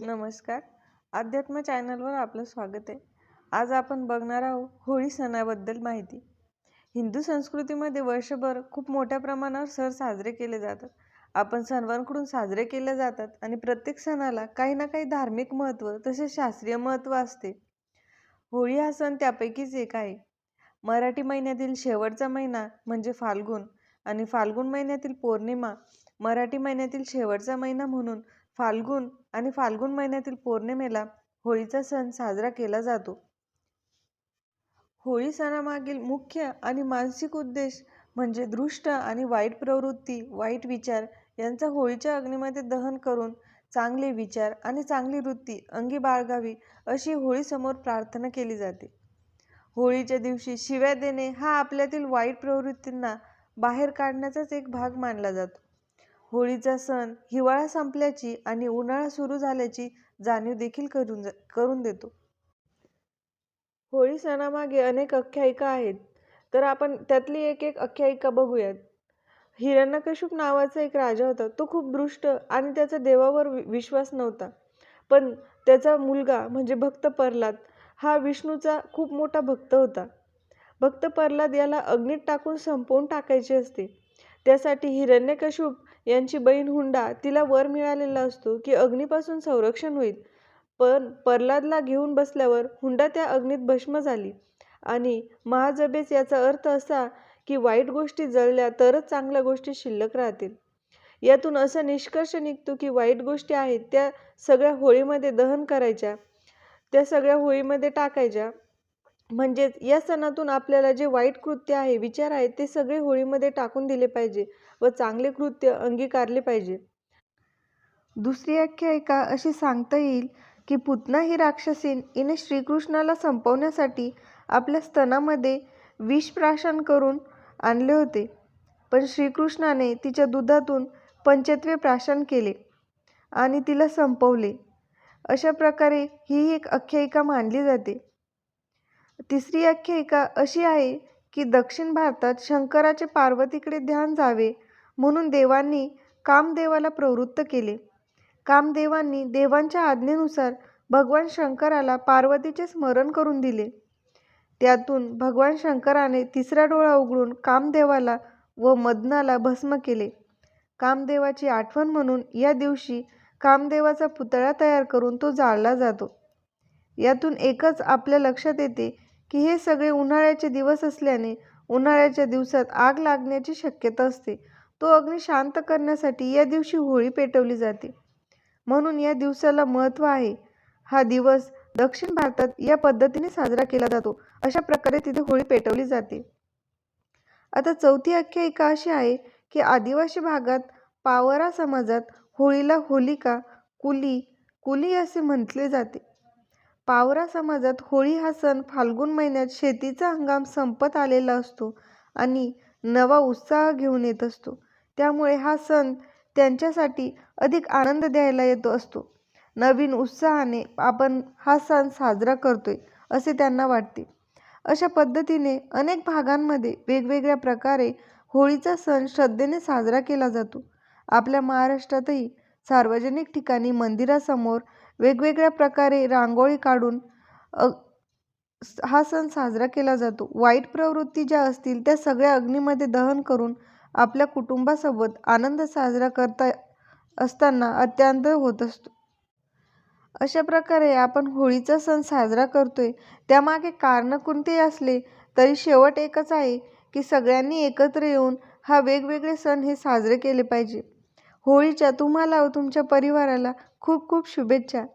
नमस्कार. अध्यात्म चॅनलवर आपलं स्वागत आहे. आज आपण बघणार आहोत होळी सणाबद्दल माहिती. हिंदू संस्कृतीमध्ये वर्षभर खूप मोठ्या प्रमाणावर सण साजरे केले जातात. आपण सणवांकडून साजरे केले जातात आणि प्रत्येक सणाला काही ना काही धार्मिक महत्त्व तसेच शास्त्रीय महत्त्व असते. होळी हा सण त्यापैकीच एक आहे. मराठी महिन्यातील शेवटचा महिना म्हणजे फाल्गुन आणि फाल्गुन महिन्यातील पौर्णिमा मराठी महिन्यातील शेवटचा महिना म्हणून फाल्गुन आणि फाल्गुन महिन्यातील पौर्णिमेला होळीचा सण साजरा केला जातो. होळी सणामागील मुख्य आणि मानसिक उद्देश म्हणजे दृष्ट आणि वाईट प्रवृत्ती वाईट विचार यांचा होळीच्या अग्नीमध्ये दहन करून चांगले विचार आणि चांगली वृत्ती अंगी बाळगावी अशी होळीसमोर प्रार्थना केली जाते. होळीच्या दिवशी शिव्या देणे हा आपल्यातील वाईट प्रवृत्तींना बाहेर काढण्याचाच एक भाग मानला जातो. होळीचा सण हिवाळा संपल्याची आणि उन्हाळा सुरू झाल्याची जाणीव देखील करून करून देतो. होळी सणामागे अनेक आख्यायिका आहेत. तर आपण त्यातली एक एक आख्यायिका बघूयात. हिरण्यकश्यप नावाचा एक राजा होता. तो खूप दृष्ट आणि त्याचा देवावर विश्वास नव्हता. पण त्याचा मुलगा म्हणजे भक्त प्रल्हाद हा विष्णूचा खूप मोठा भक्त होता. भक्त प्रल्हाद याला अग्नीत टाकून संपवून टाकायचे असते. त्यासाठी हिरण्यकश्यप यांची बहीण हुंडा तिला वर मिळालेला असतो की अग्नीपासून संरक्षण होईल. पण प्रल्हादला घेऊन बसल्यावर हुंडा त्या अग्नीत भस्म झाली. आणि महाजबेस याचा अर्थ असा की वाईट गोष्टी जळल्या तरच चांगल्या गोष्टी शिल्लक राहतील. यातून असा निष्कर्ष निघतो की वाईट गोष्टी आहेत त्या सगळ्या होळीमध्ये दहन करायच्या. त्या सगळ्या होळीमध्ये टाकायच्या. म्हणजेच या सणातून आपल्याला जे वाईट कृत्य आहे विचार आहेत ते सगळे होळीमध्ये टाकून दिले पाहिजे व चांगले कृत्य अंगीकारले पाहिजे. दुसरी आख्यायिका अशी सांगता येईल की पुतना ही राक्षसीन हिने श्रीकृष्णाला संपवण्यासाठी आपल्या स्तनामध्ये विषप्राशन करून आणले होते. पण श्रीकृष्णाने तिच्या दुधातून पंचत्वे प्राशन केले आणि तिला संपवले. अशा प्रकारे ही एक आख्यायिका मानली जाते. तिसरी आख्यायिका अशी आहे की दक्षिण भारतात शंकराचे पार्वतीकडे ध्यान जावे म्हणून देवांनी कामदेवाला प्रवृत्त केले. कामदेवांनी देवांच्या आज्ञेनुसार भगवान शंकराला पार्वतीचे स्मरण करून दिले. त्यातून भगवान शंकराने तिसरा डोळा उघडून कामदेवाला व मदनाला भस्म केले. कामदेवाची आठवण म्हणून या दिवशी कामदेवाचा पुतळा तयार करून तो जाळला जातो. यातून एकच आपल्या लक्षात येते की हे सगळे उन्हाळ्याचे दिवस असल्याने उन्हाळ्याच्या दिवसात आग लागण्याची शक्यता असते. तो अग्नी शांत करण्यासाठी या दिवशी होळी पेटवली जाते. म्हणून या दिवसाला महत्त्व आहे. हा दिवस दक्षिण भारतात या पद्धतीने साजरा केला जातो. अशा प्रकारे तिथे होळी पेटवली जाते. आता चौथी आख्यायिका अशी आहे की आदिवासी भागात पावरा समाजात होळीला होलिका कुली कुली असे म्हटले जाते. पावरा समाजात होळी हा सण फाल्गुन महिन्यात शेतीचा हंगाम संपत आलेला असतो आणि नवा उत्साह घेऊन येत असतो. त्यामुळे हा सण त्यांच्यासाठी अधिक आनंद द्यायला येतो असतो. नवीन उत्साहाने आपण हा सण साजरा करतोय असे त्यांना वाटते. अशा पद्धतीने अनेक भागांमध्ये वेगवेगळ्या प्रकारे होळीचा सण श्रद्धेने साजरा केला जातो. आपल्या महाराष्ट्रातही सार्वजनिक ठिकाणी मंदिरासमोर वेगवेगळ्या प्रकारे रांगोळी काढून हा सण साजरा केला जातो. वाईट प्रवृत्ती ज्या असतील त्या सगळ्या अग्नीमध्ये दहन करून आपल्या कुटुंबासोबत आनंद साजरा करता असताना अत्यंत होत असतो. अशा प्रकारे आपण होळीचा सण साजरा करतोय. त्यामागे कारण कोणतेही असले तरी शेवट एकच आहे की सगळ्यांनी एकत्र येऊन हा वेगवेगळे सण हे साजरे केले पाहिजे. होळीच्या तुम्हाला व तुमच्या परिवाराला खूप खूप शुभेच्छा.